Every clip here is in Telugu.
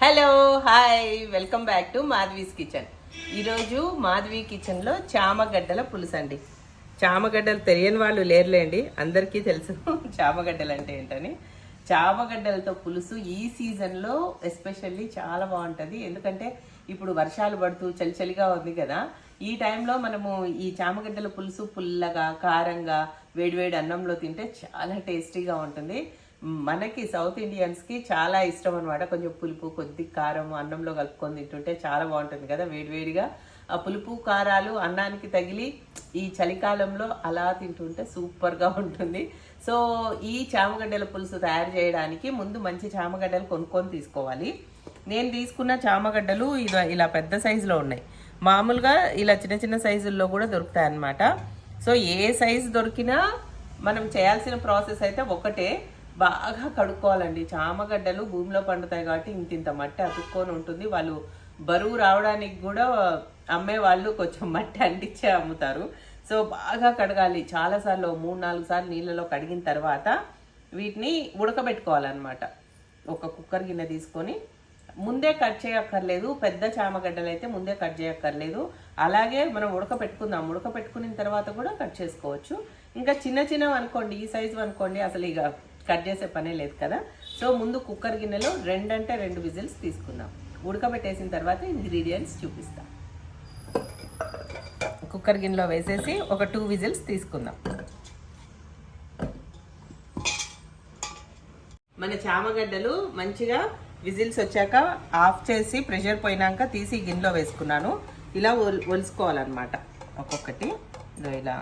Hello hi welcome back to Madhavi's kitchen ఈరోజు మాధవి కిచెన్లో చామగడ్డల పులుసు అండి చామగడ్డలు తెలియని వాళ్ళు లేరులేండి అందరికీ తెలుసు చామగడ్డలు అంటే ఏంటని. చామగడ్డలతో పులుసు ఈ సీజన్లో ఎస్పెషల్లీ చాలా బాగుంటుంది. ఎందుకంటే ఇప్పుడు వర్షాలు పడుతూ చలి చలిగా ఉంది కదా. ఈ టైంలో మనము ఈ చామగడ్డల పులుసు పుల్లగా కారంగా వేడివేడి అన్నంలో తింటే చాలా టేస్టీగా ఉంటుంది. మనకి సౌత్ ఇండియన్స్కి చాలా ఇష్టం అనమాట కొంచెం పులుపు కొద్ది కారం అన్నంలో కలుపుకొని తింటుంటే చాలా బాగుంటుంది కదా వేడివేడిగా. ఆ పులుపు కారాలు అన్నానికి తగిలి ఈ చలికాలంలో అలా తింటుంటే సూపర్గా ఉంటుంది. సో ఈ చామగడ్డల పులుసు తయారు చేయడానికి ముందు మంచి చామగడ్డలు కొనుక్కొని తీసుకోవాలి. నేను తీసుకున్న చామగడ్డలు ఇలా ఇలా పెద్ద సైజులో ఉన్నాయి. మామూలుగా ఇలా చిన్న చిన్న సైజుల్లో కూడా దొరుకుతాయి అన్నమాట. సో ఏ సైజు దొరికినా మనం చేయాల్సిన ప్రాసెస్ అయితే ఒకటే. బాగా కడుక్కోవాలండి. చామగడ్డలు భూమిలో పండుతాయి కాబట్టి ఇంత ఇంత మట్టి అతుక్కొని ఉంటుంది. వాళ్ళు బరువు రావడానికి కూడా అమ్మే వాళ్ళు కొంచెం మట్టి అంటించే అమ్ముతారు. సో బాగా కడగాలి. చాలాసార్లు మూడు నాలుగు సార్లు నీళ్ళలో కడిగిన తర్వాత వీటిని ఉడకబెట్టుకోవాలన్నమాట. ఒక కుక్కర్ గిన్నె తీసుకొని ముందే కట్ చేయక్కర్లేదు. పెద్ద చామగడ్డలు అయితే ముందే కట్ చేయక్కర్లేదు. అలాగే మనం ఉడకపెట్టుకుందాం ఉడకపెట్టుకున్న తర్వాత కూడా కట్ చేసుకోవచ్చు. ఇంకా చిన్న చిన్నవి అనుకోండి ఈ సైజు అనుకోండి అసలు ఇక కట్ చేసే పనే లేదు కదా. సో ముందు కుక్కర్ గిన్నెలో రెండంటే రెండు విజిల్స్ తీసుకుందాం. ఉడకబెట్టేసిన తర్వాత ఇంగ్రీడియంట్స్ చూపిస్తాం. కుక్కర్ గిన్నెలో వేసేసి ఒక టూ విజిల్స్ తీసుకుందాం. మన చామగడ్డలు మంచిగా విజిల్స్ వచ్చాక ఆఫ్ చేసి ప్రెషర్ పోయినాక తీసి గిన్నెలో వేసుకున్నాను. ఇలా ఒలుసుకోవాలన్నమాట ఒక్కొక్కటి. ఇలా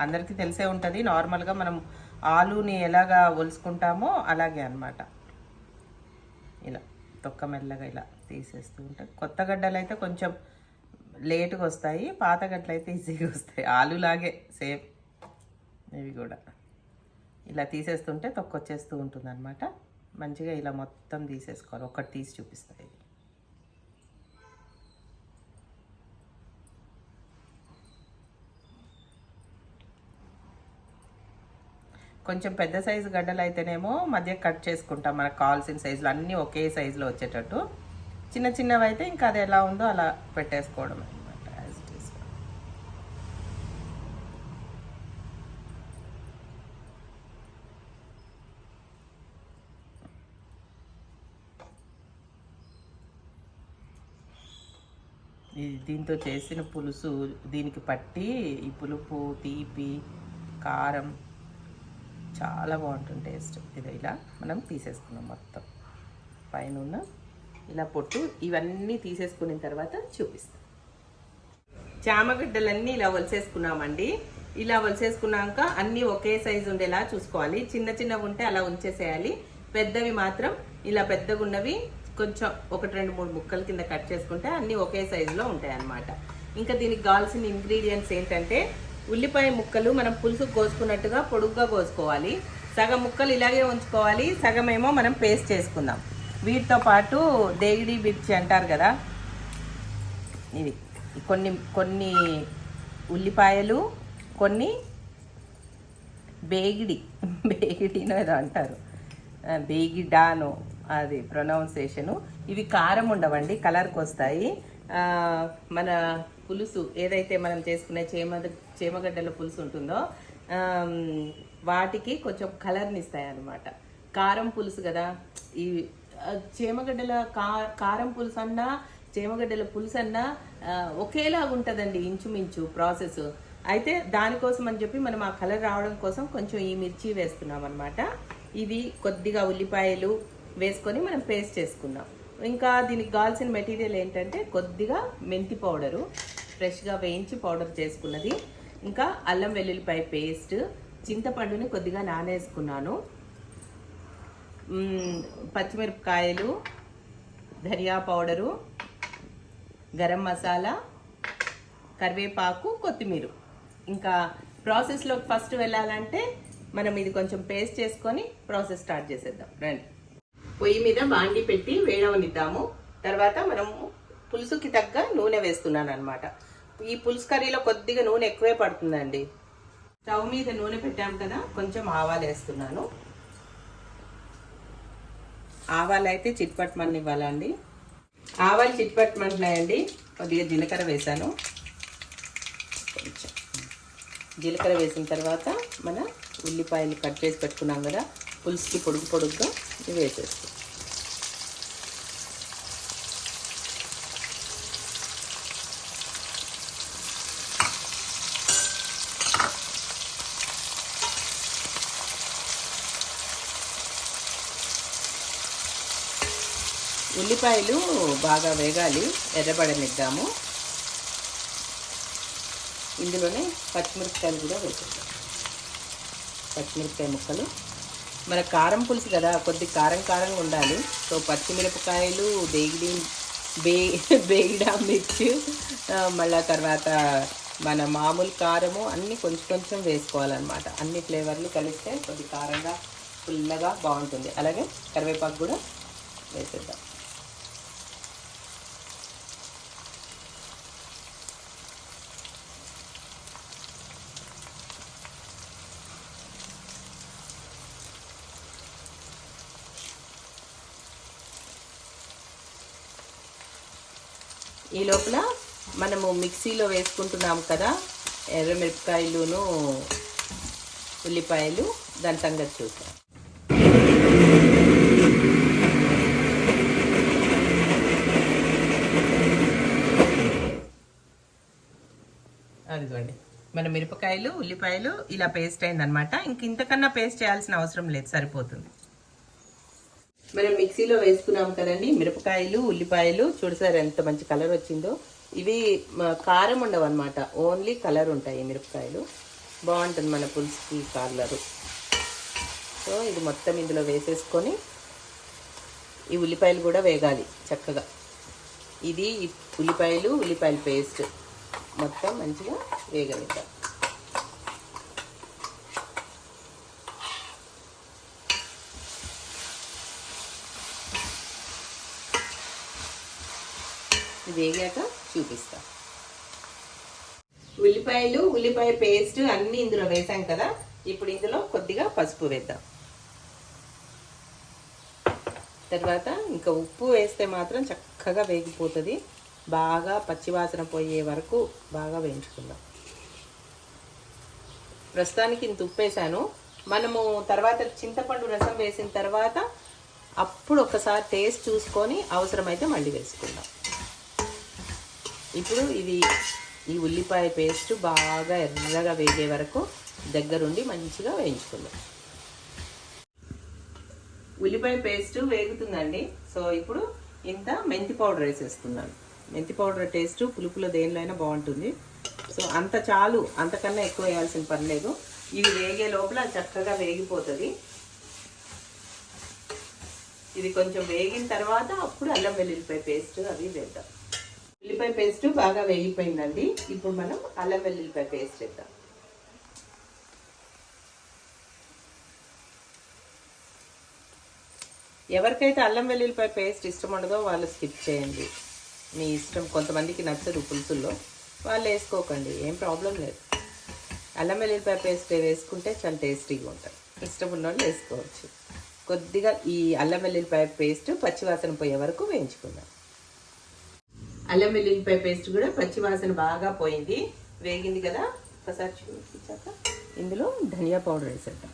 అందరికీ తెలిసే ఉంటుంది. నార్మల్గా మనం ఆలుని ఎలాగా ఒలుసుకుంటామో అలాగే అన్నమాట. ఇలా తొక్క మెల్లగా ఇలా తీసేస్తూ ఉంటాయి కొత్త గడ్డలు అయితే కొంచెం లేటుగా వస్తాయి పాత గడ్డలు అయితే ఈజీగా వస్తాయి. ఆలులాగే సేమ్ ఇవి కూడా. ఇలా తీసేస్తుంటే తొక్క వచ్చేస్తూ ఉంటుంది అనమాట మంచిగా ఇలా మొత్తం తీసేసుకోవాలి. ఒకటి తీసి చూపిస్తాయి కొంచెం పెద్ద సైజు గడ్డలు అయితేనేమో మధ్య కట్ చేసుకుంటాం మనకు కావాల్సిన సైజులు అన్నీ ఒకే సైజులో వచ్చేటట్టు. చిన్న చిన్నవి అయితే ఇంకా అది ఎలా ఉందో అలా పెట్టేసుకోవడం అనమాట యాజ్ ఇట్ ఈస్ దీంతో చేసిన పులుసు దీనికి పట్టి ఈ పులుపు తీపి కారం చాలా బాగుంటుంది టేస్ట్. ఇది ఇలా మనం తీసేసుకున్నాం మొత్తం. పైన ఉన్న ఇలా పొట్టు ఇవన్నీ తీసేసుకున్న తర్వాత చూపిస్తాం. చామగడ్డలన్నీ ఇలా వలిసేసుకున్నామండి. ఇలా వలిసేసుకున్నాక అన్నీ ఒకే సైజు ఉండేలా చూసుకోవాలి. చిన్న చిన్నవి ఉంటే అలా ఉంచేసేయాలి. పెద్దవి మాత్రం ఇలా పెద్దగా ఉన్నవి కొంచెం ఒకటి రెండు మూడు ముక్కల కింద కట్ చేసుకుంటే అన్నీ ఒకే సైజులో ఉంటాయి అన్నమాట ఇంకా దీనికి కావాల్సిన ఇంగ్రీడియంట్స్ ఏంటంటే ఉల్లిపాయ ముక్కలు మనం పులుసు కోసుకున్నట్టుగా పొడుగ్గా కోసుకోవాలి. సగం ముక్కలు ఇలాగే ఉంచుకోవాలి. సగం ఏమో మనం పేస్ట్ చేసుకుందాం. వీటితో పాటు దేగిడి మిర్చి అంటారు కదా ఇది కొన్ని కొన్ని ఉల్లిపాయలు కొన్ని బేగిడి బేగిడినో ఏదో అంటారు. ఆ, బేగిడానో అది ప్రొనౌన్సేషను. ఇవి కారం ఉండవండి కలర్కి వస్తాయి మన పులుసు ఏదైతే మనం చేసుకునే చేమ చేమగడ్డల పులుసు ఉంటుందో వాటికి కొంచెం కలర్ని ఇస్తాయి అన్నమాట కారం పులుసు కదా ఈ చేమగడ్డల కా కారం పులుసు అన్నా చేమగడ్డల పులుసు అన్నా ఒకేలాగా ఉంటుందండి ఇంచుమించు ప్రాసెస్. అయితే దానికోసం అని చెప్పి మనం ఆ కలర్ రావడం కోసం కొంచెం ఈ మిర్చి వేస్తున్నాం అనమాట ఇది కొద్దిగా ఉల్లిపాయలు వేసుకొని మనం పేస్ట్ చేసుకుందాం. ఇంకా దీనికి కావాల్సిన మెటీరియల్ ఏంటంటే కొద్దిగా మెంతి పౌడరు ఫ్రెష్గా వేయించి పౌడర్ చేసుకున్నది. ఇంకా అల్లం వెల్లుల్లిపాయ పేస్ట్ చింతపండుని కొద్దిగా నానేసుకున్నాను. పచ్చిమిరపకాయలు ధనియా పౌడరు గరం మసాలా కరివేపాకు కొత్తిమీర. ఇంకా ప్రాసెస్లో ఫస్ట్ వెళ్ళాలంటే మనం ఇది కొంచెం పేస్ట్ చేసుకొని ప్రాసెస్ స్టార్ట్ చేసేద్దాం. రండి. పొయ్యి మీద బాండి పెట్టి వేడవనిద్దాము. తర్వాత మనం పులుసుకి తగ్గ నూనె వేస్తున్నాను అనమాట ఈ పులుసు కర్రీలో కొద్దిగా నూనె ఎక్కువే పడుతుందండి. స్టవ్ మీద నూనె పెట్టాం కదా కొంచెం ఆవాలు వేస్తున్నాను. ఆవాలు అయితే చిట్పట్మని ఇవ్వాలండి. ఆవాలు చిట్పట్మంటున్నాయండి కొద్దిగా జీలకర్ర వేసాను కొంచెం. జీలకర్ర వేసిన తర్వాత మన ఉల్లిపాయలు కట్ చేసి పెట్టుకున్నాం కదా పులుసుకి పొడుగు పొడుగ్గా వేసేస్తాం ఉల్లిపాయలు బాగా వేగాలి ఎర్రబడనిద్దాము. ఇందులోనే పచ్చిమిరపకాయలు కూడా వేసేద్దాం పచ్చిమిరపకాయ ముక్కలు. మన కారం పులుసు కదా కొద్ది కారం కారంగా ఉండాలి. సో పచ్చిమిరపకాయలు దేగిడి బే బేగిడా మిర్చి మళ్ళా తర్వాత మన మామూలు కారము అన్నీ కొంచెం కొంచెం వేసుకోవాలన్నమాట. అన్ని ఫ్లేవర్లు కలిస్తే కొద్ది కారంగా పుల్లగా బాగుంటుంది. అలాగే కరివేపాకు కూడా వేసేద్దాం ఈ లోపల మనము మిక్సీలో వేసుకుంటున్నాం కదా ఎర్రమిరపకాయలును ఉల్లిపాయలు దాని సంగతి చూద్దాం. అదిగోండి. మన మిరపకాయలు ఉల్లిపాయలు ఇలా పేస్ట్ అయిందనమాట ఇంక ఇంతకన్నా పేస్ట్ చేయాల్సిన అవసరం లేదు సరిపోతుంది. మనం మిక్సీలో వేసుకున్నాం కదండి మిరపకాయలు ఉల్లిపాయలు చూడసారు ఎంత మంచి కలర్ వచ్చిందో. ఇవి కారం ఉండవు అనమాట ఓన్లీ కలర్ ఉంటాయి మిరపకాయలు. బాగుంటుంది మన పులుసుకి కలరు సో ఇది మొత్తం ఇందులో వేసేసుకొని ఈ ఉల్లిపాయలు కూడా వేగాలి చక్కగా. ఇది ఉల్లిపాయలు ఉల్లిపాయల పేస్ట్ మొత్తం మంచిగా వేగలుగుతాం ఇది వేగాక చూపిస్తా. ఉల్లిపాయలు ఉల్లిపాయ పేస్ట్ అన్ని ఇందులో వేసాం కదా. ఇప్పుడు ఇందులో కొద్దిగా పసుపు వేద్దాం. తర్వాత ఇంకా ఉప్పు వేస్తే మాత్రం చక్కగా వేగిపోతుంది. బాగా పచ్చివాసన పోయే వరకు బాగా వేయించుకుందాం. ప్రస్తుతానికి ఇంత ఉప్పు వేసాను. మనము తర్వాత చింతపండు రసం వేసిన తర్వాత అప్పుడు ఒకసారి టేస్ట్ చూసుకొని అవసరమైతే మళ్ళీ వేసుకుందాం. ఇప్పుడు ఇది ఈ ఉల్లిపాయ పేస్ట్ బాగా ఎర్రగా వేగే వరకు దగ్గరుండి మంచిగా వేయించుకుందాం. ఉల్లిపాయ పేస్ట్ వేగుతుందండి. సో ఇప్పుడు ఇంత మెంతి పౌడర్ వేసేసుకున్నాను మెంతి పౌడర్ టేస్ట్ పులుపులో దేనిలో అయినా బాగుంటుంది. సో అంత చాలు అంతకన్నా ఎక్కువ వేయాల్సిన పని లేదు. ఇవి వేగే లోపల చక్కగా వేగిపోతుంది. ఇది కొంచెం వేగిన తర్వాత అప్పుడు అల్లం వెల్లుల్లిపాయ పేస్ట్ అవి వేద్దాం. ఉల్లిపాయ పేస్ట్ బాగా వేగిపోయిందండి. ఇప్పుడు మనం అల్లం వెల్లుల్లిపాయ పేస్ట్ వేద్దాం ఎవరికైతే అల్లం వెల్లుల్లిపాయ పేస్ట్ ఇష్టం ఉండదో వాళ్ళు స్కిప్ చేయండి. మీ ఇష్టం కొంతమందికి నచ్చదు పులుసుల్లో. వాళ్ళు వేసుకోకండి ఏం ప్రాబ్లం లేదు. అల్లం వెల్లుల్లిపాయ పేస్ట్ వేసుకుంటే చాలా టేస్టీగా ఉంటుంది. ఇష్టం ఉన్న వాళ్ళు వేసుకోవచ్చు. కొద్దిగా ఈ అల్లం వెల్లుల్లిపాయ పేస్ట్ పచ్చివాసన పోయే వరకు వేయించుకుందాం. అల్లం వెల్లుల్లిపాయ పేస్ట్ కూడా పచ్చివాసన బాగా పోయింది. వేగింది కదా? ఒకసారి చూపించాక ఇందులో ధనియా పౌడర్ వేసేద్దాం.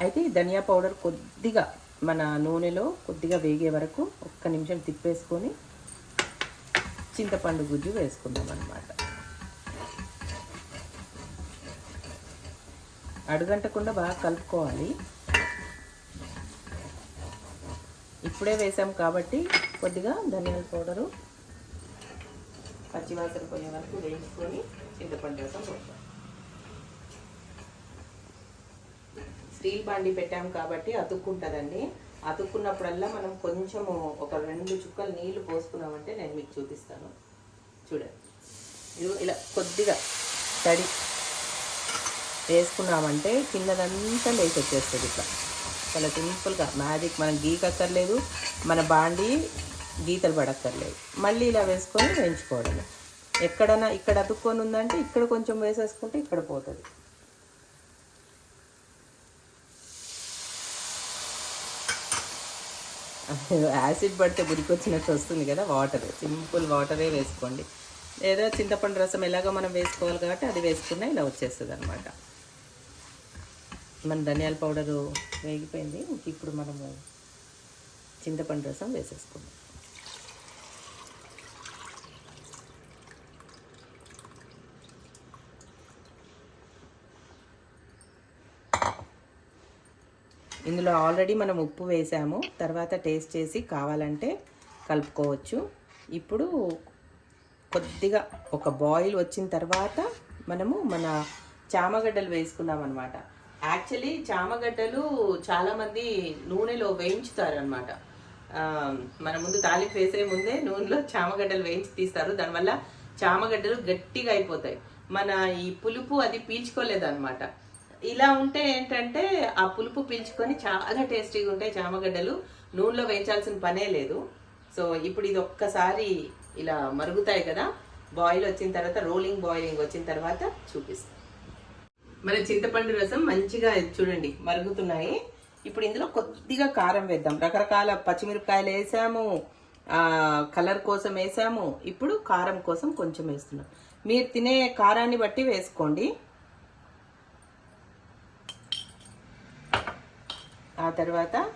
అయితే ఈ ధనియా పౌడర్ కొద్దిగా మన నూనెలో కొద్దిగా వేగే వరకు ఒక్క నిమిషం తిప్పేసుకొని చింతపండు గుజ్జు వేసుకుందాం అన్నమాట. అడుగంటకుండా బాగా కలుపుకోవాలి. ఇప్పుడే వేసాం కాబట్టి కొద్దిగా ధనియాల పౌడరు పచ్చివాసన పోయే వరకు వేయించుకొని చింతపండు రసం పోస్తాం. స్టీల్ బాండి పెట్టాం కాబట్టి అతుక్కుంటుందండి. అతుక్కున్నప్పుడల్లా మనం కొంచెము ఒక రెండు చుక్కలు నీళ్ళు పోసుకున్నామంటే నేను మీకు చూపిస్తాను. చూడండి. ఇది ఇలా కొద్దిగా తడి వేసుకున్నామంటే కిందదంతా లేచి వచ్చేస్తుంది ఇట్లా. చాలా సింపుల్గా మ్యాజిక్. మనం గీకక్కర్లేదు మన బాండి గీతలు పడక్కర్లేదు. మళ్ళీ ఇలా వేసుకొని వేయించుకోవడమే. ఎక్కడైనా ఇక్కడ అతుక్కొని ఉందంటే ఇక్కడ కొంచెం వేసేసుకుంటే ఇక్కడ పోతుంది. యాసిడ్ పడితే గురికొచ్చినట్టు వస్తుంది కదా వాటర్. సింపుల్ వాటరే వేసుకోండి. లేదా చింతపండు రసం ఎలాగో మనం వేసుకోవాలి కాబట్టి అది వేసుకున్నా ఇలా వచ్చేస్తుంది అనమాట మన ధనియాల పౌడరు వేగిపోయింది. ఇంక ఇప్పుడు మనము చింతపండు రసం వేసేసుకుందాం. ఇందులో ఆల్రెడీ మనం ఉప్పు వేసాము. తర్వాత టేస్ట్ చేసి కావాలంటే కలుపుకోవచ్చు. ఇప్పుడు కొద్దిగా ఒక బాయిల్ వచ్చిన తర్వాత మనము మన చామగడ్డలు వేసుకుందాం అనమాట యాక్చువల్లీ చామగడ్డలు చాలామంది నూనెలో వేయించుతారనమాట మన ముందు తాలింపు వేసే ముందే నూనెలో చామగడ్డలు వేయించి తీస్తారు. దానివల్ల చామగడ్డలు గట్టిగా అయిపోతాయి. మన ఈ పులుపు అది పీల్చుకోలేదు అనమాట ఇలా ఉంటే ఏంటంటే ఆ పులుపు పీల్చుకొని చాలా టేస్టీగా ఉంటాయి చామగడ్డలు నూనెలో వేయించాల్సిన పనే లేదు. సో ఇప్పుడు ఇది ఒక్కసారి ఇలా మరుగుతాయి కదా. బాయిల్ వచ్చిన తర్వాత రోలింగ్ బాయిలింగ్ వచ్చిన తర్వాత చూపిస్తాం. మన చింతపండు రసం మంచిగా చూడండి మరుగుతున్నాయి. ఇప్పుడు ఇందులో కొద్దిగా కారం వేద్దాం. రకరకాల పచ్చిమిరపకాయలు వేసాము కలర్ కోసం వేసాము. ఇప్పుడు కారం కోసం కొంచెం వేస్తున్నాం. మీరు తినే కారాన్ని బట్టి వేసుకోండి. ఆ తర్వాత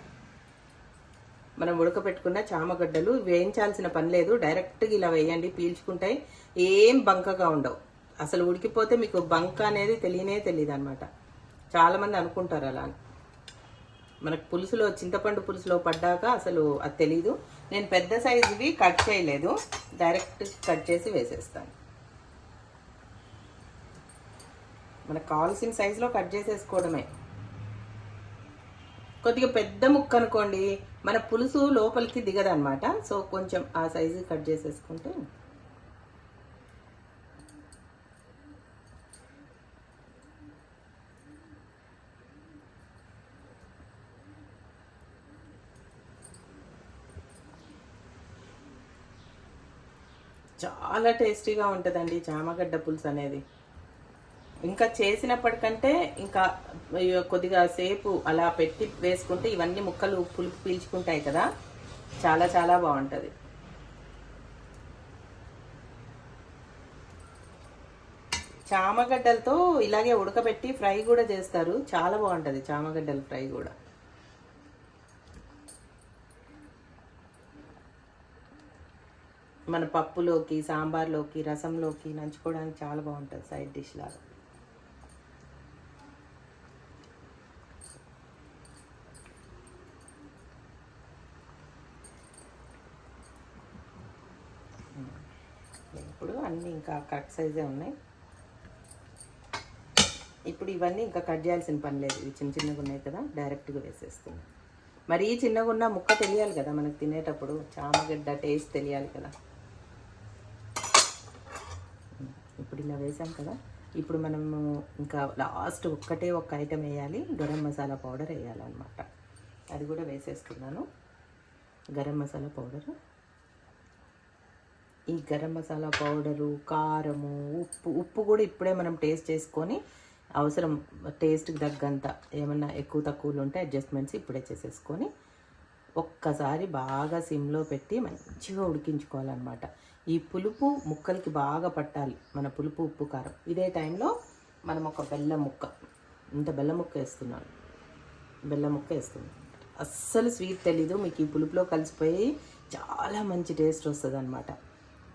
మనం ఉడకపెట్టుకున్న చామగడ్డలు వేయించాల్సిన పని లేదు. డైరెక్ట్గా ఇలా వేయండి పీల్చుకుంటాయి ఏం బంకగా ఉండవు. అసలు ఉడికిపోతే మీకు బంక అనేది తెలియనే తెలియదు అనమాట చాలామంది అనుకుంటారు అలా. అని. మనకు పులుసులో చింతపండు పులుసులో పడ్డాక అసలు అది తెలీదు. నేను పెద్ద సైజువి కట్ చేయలేదు. డైరెక్ట్ కట్ చేసి వేసేస్తాను. మనకు కావాల్సిన సైజులో కట్ చేసేసుకోవడమే. కొద్దిగా పెద్ద ముక్క అనుకోండి మన పులుసు లోపలికి దిగదనమాట. సో కొంచెం ఆ సైజు కట్ చేసేసుకుంటే. చాలా టేస్టీగా ఉంటుందండి చామగడ్డ పులుసు అనేది. ఇంకా చేసినప్పటికంటే ఇంకా కొద్దిగా సేపు అలా పెట్టి వేసుకుంటే ఇవన్నీ ముక్కలు పులుపు పీల్చుకుంటాయి కదా. చాలా చాలా బాగుంటుంది. చామగడ్డలతో ఇలాగే ఉడకబెట్టి ఫ్రై కూడా చేస్తారు. చాలా బాగుంటుంది చామగడ్డల ఫ్రై కూడా. మన పప్పులోకి సాంబార్లోకి రసంలోకి నంచుకోవడానికి చాలా బాగుంటుంది సైడ్ డిష్ లాగా ఇప్పుడు అన్నీ ఇంకా కరెక్ట్ సైజే ఉన్నాయి. ఇప్పుడు ఇవన్నీ ఇంకా కట్ చేయాల్సిన పని లేదు. ఇవి చిన్న చిన్నగా ఉన్నాయి కదా డైరెక్ట్గా వేసేస్తున్నాం. మరీ చిన్నగా ఉన్న ముక్క తెలియాలి కదా మనకు తినేటప్పుడు. చామగడ్డ టేస్ట్ తెలియాలి కదా. ఇప్పుడు ఇలా వేసాం కదా. ఇప్పుడు మనము ఇంకా లాస్ట్ ఒక్కటే ఒక్క ఐటెం వేయాలి. గరం మసాలా పౌడర్ వేయాలన్నమాట. అది కూడా వేసేస్తున్నాను. గరం మసాలా పౌడరు. ఈ గరం మసాలా పౌడరు కారము ఉప్పు ఉప్పు కూడా ఇప్పుడే మనం టేస్ట్ చేసుకొని అవసరం టేస్ట్కి తగ్గంత ఏమన్నా ఎక్కువ తక్కువలు ఉంటే అడ్జస్ట్మెంట్స్ ఇప్పుడే చేసేసుకొని ఒక్కసారి బాగా సిమ్లో పెట్టి మంచిగా ఉడికించుకోవాలన్నమాట. ఈ పులుపు ముక్కలకి బాగా పట్టాలి మన పులుపు ఉప్పు కారం. ఇదే టైంలో మనం ఒక బెల్లం ముక్క ఇంత బెల్లం ముక్క వేస్తున్నాను బెల్లం ముక్క వేస్తున్నాను అస్సలు స్వీట్ తెలీదు మీకు ఈ పులుపులో కలిసిపోయి చాలా మంచి టేస్ట్ వస్తుంది అనమాట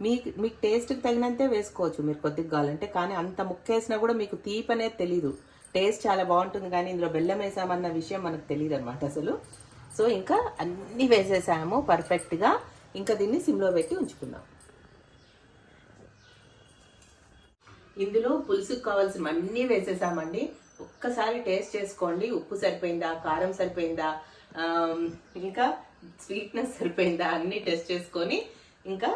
మీకు మీకు టేస్ట్కి తగినంతే వేసుకోవచ్చు మీరు కొద్దిగా కావాలంటే కానీ అంత ముక్క వేసినా కూడా మీకు తీపి అనేది తెలీదు. టేస్ట్ చాలా బాగుంటుంది కానీ ఇందులో బెల్లం వేసామన్న విషయం మనకు తెలియదు అనమాట అసలు. సో ఇంకా అన్నీ వేసేసాము పర్ఫెక్ట్గా ఇంకా దీన్ని సిమ్లో పెట్టి ఉంచుకుందాం. ఇందులో పులుసుకు కావాల్సిన అన్నీ వేసేసామండి. ఒక్కసారి టేస్ట్ చేసుకోండి. ఉప్పు సరిపోయిందా? కారం సరిపోయిందా? ఇంకా స్వీట్నెస్ సరిపోయిందా? అన్నీ టెస్ట్ చేసుకొని ఇంకా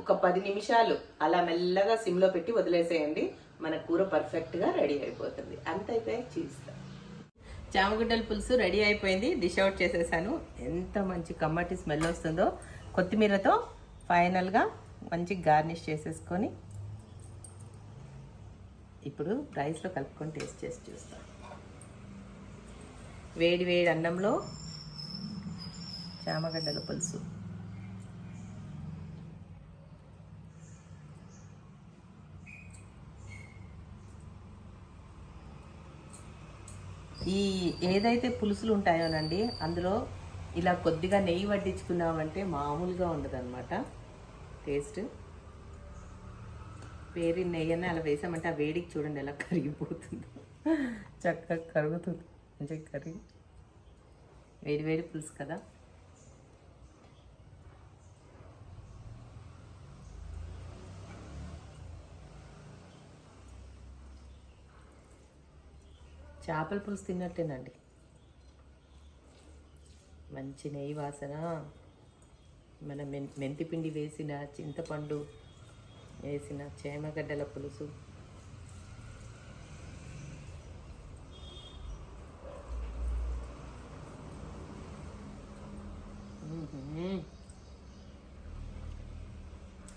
ఒక పది నిమిషాలు అలా మెల్లగా సిమ్లో పెట్టి వదిలేసేయండి. మన కూర పర్ఫెక్ట్గా రెడీ అయిపోతుంది. అంత అయిపోయాక చామగుడ్డల చామగడ్డల పులుసు రెడీ అయిపోయింది. డిష్ అవుట్ చేసేసాను. ఎంత మంచి కమ్మటి స్మెల్ వస్తుందో. కొత్తిమీరతో ఫైనల్గా మంచి గార్నిష్ చేసేసుకొని ఇప్పుడు రైస్లో కలుపుకొని టేస్ట్ చేసి చూస్తాం. వేడి వేడి అన్నంలో చామగడ్డల పులుసు. ఈ ఏదైతే పులుసులు ఉంటాయోనండి అందులో ఇలా కొద్దిగా నెయ్యి వడ్డించుకున్నామంటే మామూలుగా ఉండదన్నమాట. టేస్ట్. పేరు నెయ్యి అని అలా వేసామంటే ఆ వేడికి చూడండి ఎలా కరిగిపోతుంది. చక్కగా కరుగుతుంది. మంచిగా కరిగి వేడి వేడి పులుసు కదా. చేపల పులుసు తిన్నట్టేనండి. మంచి నెయ్యి వాసన. మన మెన్ మెంతిపిండి వేసిన చింతపండు వేసిన చేమగడ్డల పులుసు.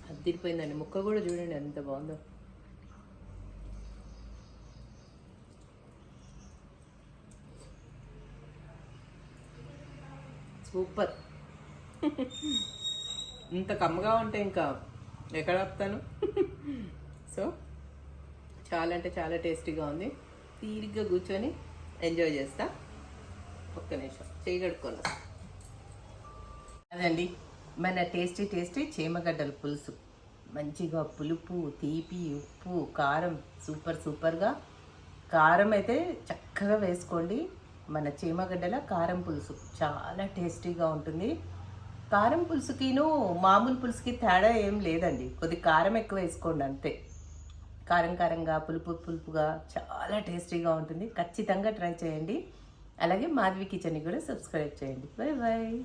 అద్దిరిపోయిందండి ముక్క కూడా చూడండి ఎంత బాగుందో. సూపర్. ఇంత కమ్మగా ఉంటే ఇంకా ఎక్కడ ఆపుతాను? సో చాలా అంటే చాలా టేస్టీగా ఉంది. తీరిగ్గా కూర్చొని ఎంజాయ్ చేస్తా. ఒక్క నిమిషం. చేయగడుకోవాలి అదండి. మన టేస్టీ టేస్టీ చేమగడ్డల పులుసు. మంచిగా పులుపు తీపి ఉప్పు కారం. సూపర్ సూపర్గా. కారం అయితే చక్కగా వేసుకోండి. మన చీమగడ్డల కారం పులుసు. చాలా టేస్టీగా ఉంటుంది. కారం పులుసుకిను మామూలు పులుసుకి తేడా ఏం లేదండి. కొద్ది కారం ఎక్కువ వేసుకోండి అంతే. కారం కారంగా పులుపు పులుపుగా చాలా టేస్టీగా ఉంటుంది. ఖచ్చితంగా ట్రై చేయండి. అలాగే మాధవి కిచెన్ని కూడా సబ్స్క్రైబ్ చేయండి. Bye bye